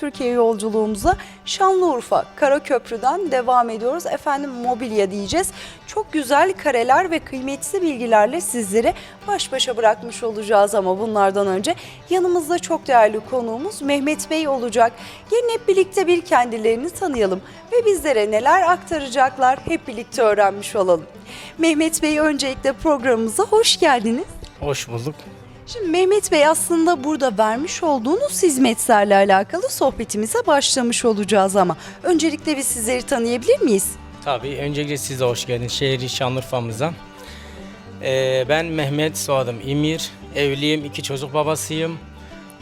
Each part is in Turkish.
Türkiye yolculuğumuza Şanlıurfa Karaköprü'den devam ediyoruz. Efendim mobilya diyeceğiz. Çok güzel kareler ve kıymetli bilgilerle sizleri baş başa bırakmış olacağız ama bunlardan önce yanımızda çok değerli konuğumuz Mehmet Bey olacak. Gelin hep birlikte bir kendilerini tanıyalım ve bizlere neler aktaracaklar hep birlikte öğrenmiş olalım. Mehmet Bey öncelikle programımıza hoş geldiniz. Hoş bulduk. Şimdi Mehmet Bey aslında burada vermiş olduğunuz hizmetlerle alakalı sohbetimize başlamış olacağız ama öncelikle biz sizleri tanıyabilir miyiz? Tabii öncelikle siz de hoş geldiniz şehri Şanlıurfa'mıza. Ee, ben Mehmet, soyadım İmir. Evliyim, iki çocuk babasıyım.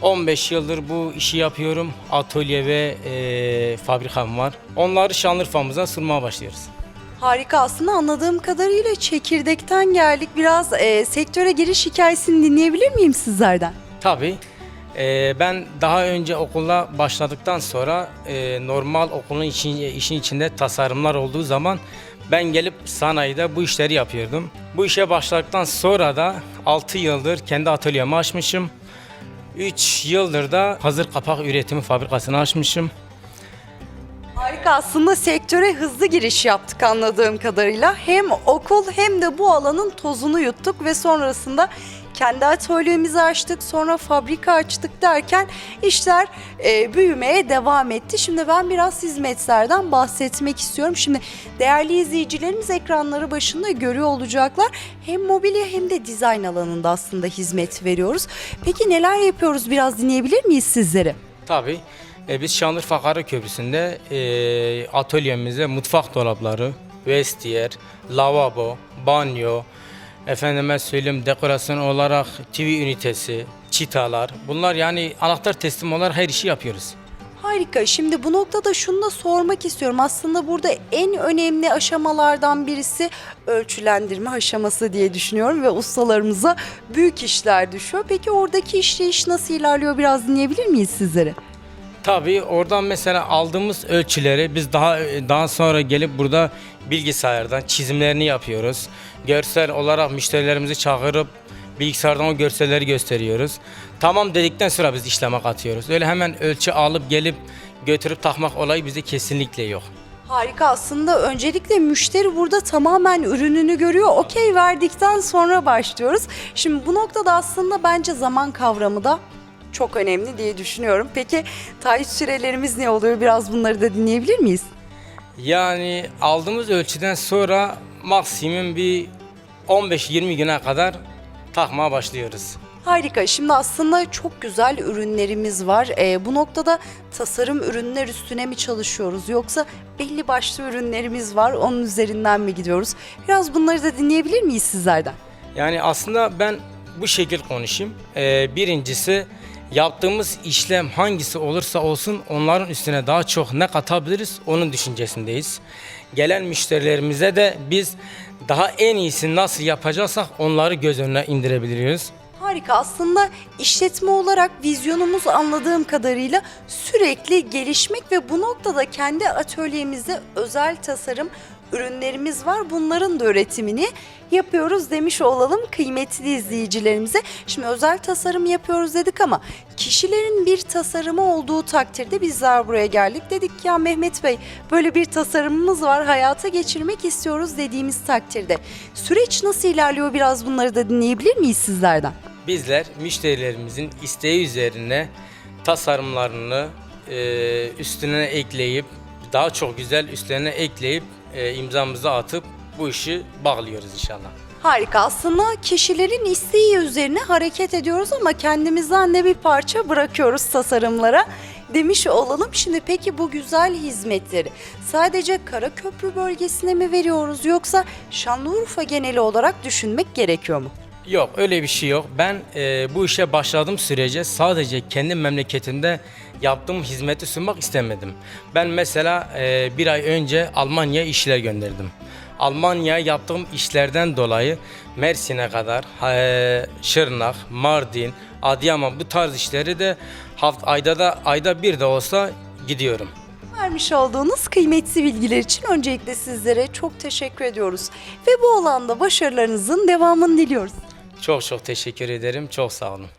15 yıldır bu işi yapıyorum. Atölye ve e, fabrikam var. Onları Şanlıurfa'mıza sunmaya başlıyoruz. Harika aslında anladığım kadarıyla çekirdekten geldik. Biraz e, sektöre giriş hikayesini dinleyebilir miyim sizlerden? Tabii. e, ben daha önce okula başladıktan sonra e, normal okulun için, işin içinde tasarımlar olduğu zaman ben gelip sanayide bu işleri yapıyordum. Bu işe başladıktan sonra da 6 yıldır kendi atölyemi açmışım. 3 yıldır da hazır kapak üretimi fabrikasını açmışım. Harika aslında sektöre hızlı giriş yaptık anladığım kadarıyla. Hem okul hem de bu alanın tozunu yuttuk ve sonrasında kendi atölyemizi açtık, sonra fabrika açtık derken işler e, büyümeye devam etti. Şimdi ben biraz hizmetlerden bahsetmek istiyorum. Şimdi değerli izleyicilerimiz ekranları başında görüyor olacaklar. Hem mobilya hem de dizayn alanında aslında hizmet veriyoruz. Peki neler yapıyoruz biraz dinleyebilir miyiz sizleri? Tabii. E, biz Şanlıurfa Karaköprüsü'nde e, atölyemize mutfak dolapları, vestiyer, lavabo, banyo, efendime söyleyeyim dekorasyon olarak TV ünitesi, çitalar. Bunlar yani anahtar teslim olarak her işi yapıyoruz. Harika. Şimdi bu noktada şunu da sormak istiyorum. Aslında burada en önemli aşamalardan birisi ölçülendirme aşaması diye düşünüyorum ve ustalarımıza büyük işler düşüyor. Peki oradaki işleyiş nasıl ilerliyor biraz dinleyebilir miyiz sizlere? Tabii oradan mesela aldığımız ölçüleri biz daha daha sonra gelip burada bilgisayardan çizimlerini yapıyoruz. Görsel olarak müşterilerimizi çağırıp bilgisayardan o görselleri gösteriyoruz. Tamam dedikten sonra biz işleme katıyoruz. Öyle hemen ölçü alıp gelip götürüp takmak olayı bizde kesinlikle yok. Harika aslında öncelikle müşteri burada tamamen ürününü görüyor. Okey verdikten sonra başlıyoruz. Şimdi bu noktada aslında bence zaman kavramı da çok önemli diye düşünüyorum. Peki taahhüt sürelerimiz ne oluyor? Biraz bunları da dinleyebilir miyiz? Yani aldığımız ölçüden sonra maksimum bir 15-20 güne kadar takmaya başlıyoruz. Harika. Şimdi aslında çok güzel ürünlerimiz var. Ee, bu noktada tasarım ürünler üstüne mi çalışıyoruz yoksa belli başlı ürünlerimiz var onun üzerinden mi gidiyoruz? Biraz bunları da dinleyebilir miyiz sizlerden? Yani aslında ben bu şekil konuşayım. Ee, birincisi yaptığımız işlem hangisi olursa olsun onların üstüne daha çok ne katabiliriz onun düşüncesindeyiz. Gelen müşterilerimize de biz daha en iyisini nasıl yapacaksak onları göz önüne indirebiliyoruz. Harika. Aslında işletme olarak vizyonumuz anladığım kadarıyla sürekli gelişmek ve bu noktada kendi atölyemizde özel tasarım ürünlerimiz var. Bunların da üretimini yapıyoruz demiş olalım kıymetli izleyicilerimize. Şimdi özel tasarım yapıyoruz dedik ama kişilerin bir tasarımı olduğu takdirde bizler buraya geldik. Dedik ya Mehmet Bey böyle bir tasarımımız var hayata geçirmek istiyoruz dediğimiz takdirde. Süreç nasıl ilerliyor biraz bunları da dinleyebilir miyiz sizlerden? Bizler müşterilerimizin isteği üzerine tasarımlarını e, üstüne ekleyip daha çok güzel üstlerine ekleyip e, imzamızı atıp bu işi bağlıyoruz inşallah. Harika aslında kişilerin isteği üzerine hareket ediyoruz ama kendimizden de bir parça bırakıyoruz tasarımlara demiş olalım. Şimdi peki bu güzel hizmetleri sadece Karaköprü bölgesine mi veriyoruz yoksa Şanlıurfa geneli olarak düşünmek gerekiyor mu? Yok öyle bir şey yok. Ben e, bu işe başladığım sürece sadece kendi memleketimde yaptığım hizmeti sunmak istemedim. Ben mesela e, bir ay önce Almanya'ya işler gönderdim. Almanya'ya yaptığım işlerden dolayı Mersin'e kadar e, Şırnak, Mardin, Adıyaman bu tarz işleri de haft ayda da ayda bir de olsa gidiyorum. Vermiş olduğunuz kıymetli bilgiler için öncelikle sizlere çok teşekkür ediyoruz. Ve bu alanda başarılarınızın devamını diliyoruz. Çok çok teşekkür ederim. Çok sağ olun.